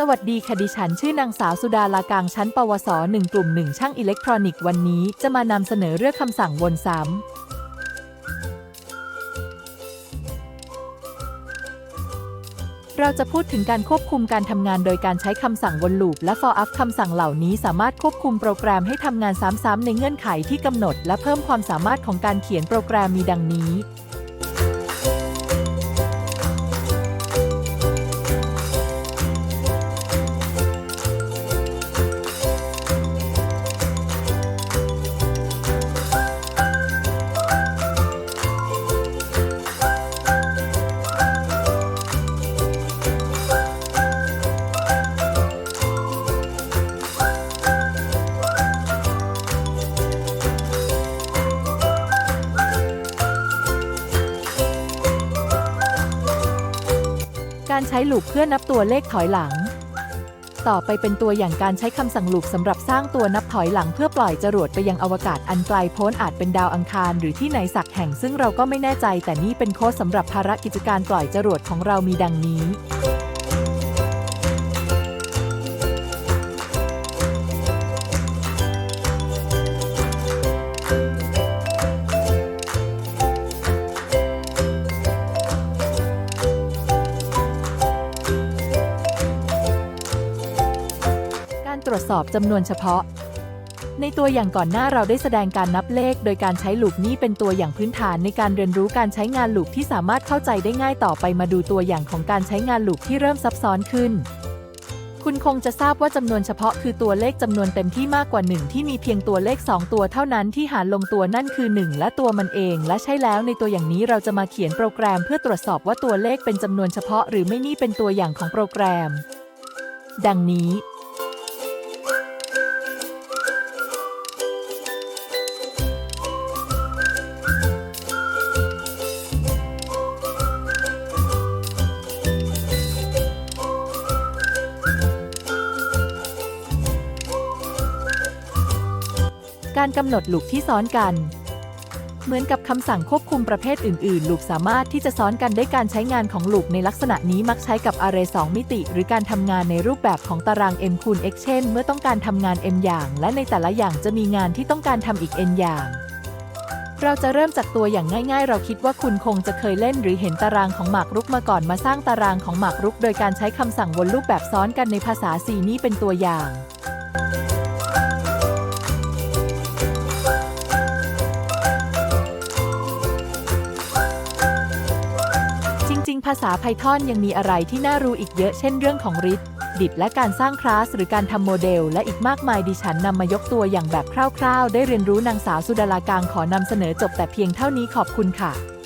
สวัสดีค่ะดิฉันชื่อนางสาวสุดาลากางชั้น ปวสหนึ่งกลุ่มหนึ่งช่างอิเล็กทรอนิกส์วันนี้จะมานำเสนอเรื่องคำสั่งวนซ้ำ เราจะพูดถึงการควบคุมการทำงานโดยการใช้คำสั่งวนลูปและ for up คำสั่งเหล่านี้สามารถควบคุมโปรแกรมให้ทำงานซ้ำๆในเงื่อนไขที่กำหนด และเพิ่มความสามารถของการเขียนโปรแกรมมีดังนี้ การใช้ลูปเพื่อนับตัวเลขถอยหลัง ต่อไปเป็นตัวอย่างการใช้คำสั่งลูปสำหรับสร้างตัวนับถอยหลังเพื่อปล่อยจรวดไปยังอวกาศอันไกลโพ้นอาจเป็นดาวอังคารหรือที่ไหนสักแห่งซึ่งเราก็ไม่แน่ใจ แต่นี่เป็นโค้ดสำหรับภารกิจการปล่อยจรวดของเรามีดังนี้ ตรวจสอบจำนวนเฉพาะ ในตัวอย่างก่อนหน้าเราได้แสดงการนับเลข โดยการใช้ลูปนี้เป็นตัวอย่างพื้นฐานในการเรียนรู้การใช้งานลูปที่สามารถเข้าใจได้ง่ายต่อไปมาดูตัวอย่างของการใช้งานลูปที่เริ่มซับซ้อนขึ้น คุณคงจะทราบว่าจำนวนเฉพาะคือตัวเลขจำนวนเต็มที่มากกว่า 1 ที่มีเพียงตัวเลข 2 ตัวเท่านั้นที่หารลงตัวนั่นคือ 1 และตัวมันเอง และใช่แล้วในตัวอย่างนี้เราจะมาเขียนโปรแกรม เพื่อตรวจสอบว่าตัวเลขเป็นจำนวนเฉพาะ หรือไม่นี่เป็นตัวอย่างของโปรแกรม ดังนี้ การกำหนดลูปที่ซ้อนกัน เหมือนกับคำสั่งควบคุมประเภทอื่นๆ ลูปสามารถที่จะซ้อนกันได้การใช้งานของลูปในลักษณะนี้มักใช้กับ array 2มิติ หรือการทำงานในรูปแบบของตาราง m คูณ x เช่น เมื่อต้องการทำงาน m อย่าง และในแต่ละอย่างจะมีงานที่ต้องการทำอีก n อย่างเราจะเริ่มจากตัวอย่างง่าย ๆ เราคิดว่าคุณคงจะเคยเล่นหรือเห็นตารางของหมากรุกมาก่อนมาสร้างตารางของหมากรุก โดยการใช้คำสั่งวนลูปแบบซ้อนกันในภาษา C นี้เป็นตัวอย่าง ภาษา Python ยังมีอะไรที่น่ารู้อีกเยอะเช่นเรื่องของริทดิบและการสร้างคลาสหรือการทำโมเดล และอีกมากมายดิฉันนำมายกตัวอย่างแบบคร่าวๆ ได้เรียนรู้นางสาวสุดาลากางขอนำเสนอจบแต่เพียงเท่านี้ขอบคุณค่ะ